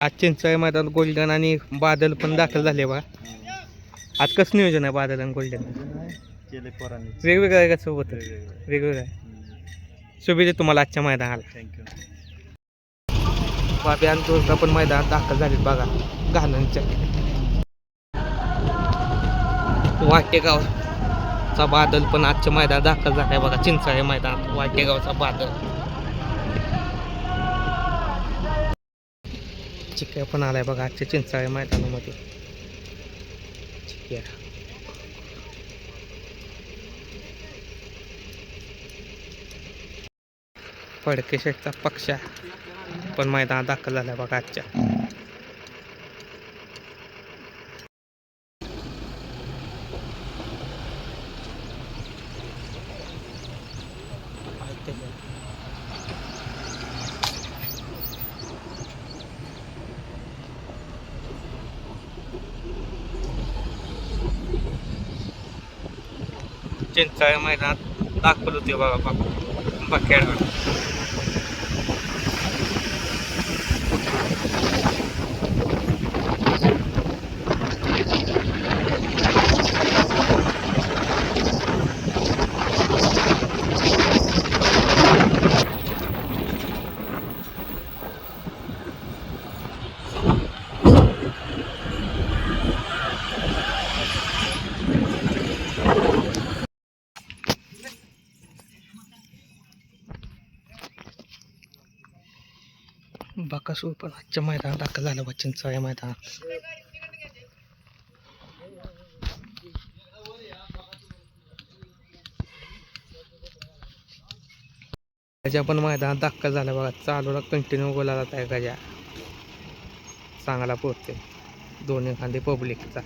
आज चिंचळे मैदानात गोल्डन आणि बादल पण दाखल झाले बा. आज कसं नियोजन आहे बादल आणि गोल्डन केले पोरांनी. वेगवेगळं आहे का सोबत? वेगवेगळे. आहे. शुभेच्छा तुम्हाला आजच्या मैदानाला. थँक्यू बाबी आणि दोस्ता पण मैदानात दाखल झालेत बघा. घालनच्या वाटेगावचा बादल पण आजच्या मैदानात दाखल झालाय बघा. चिंचाळे मैदानात वाटेगावचा बादल. चिक्या पण आलाय बघा आजच्या चिंचाळे मैदानामध्ये. चिक्या. फडकेशेटचा पक्षा पण मैदानात दाखल झालाय बघा आजच्या. चिंचाळे मैदानात दाखवलं होते बघा बाबा बखेड बाकासूर पण आजच्या मैदानात दाखल झालं बच्चनचा या मैदानात. गजा पण मैदानात दाखल झाला बघा. चालूला कंटिन्यू बोलायला आहे गजा. चांगला पोहते दोन्ही खांदे पब्लिकचा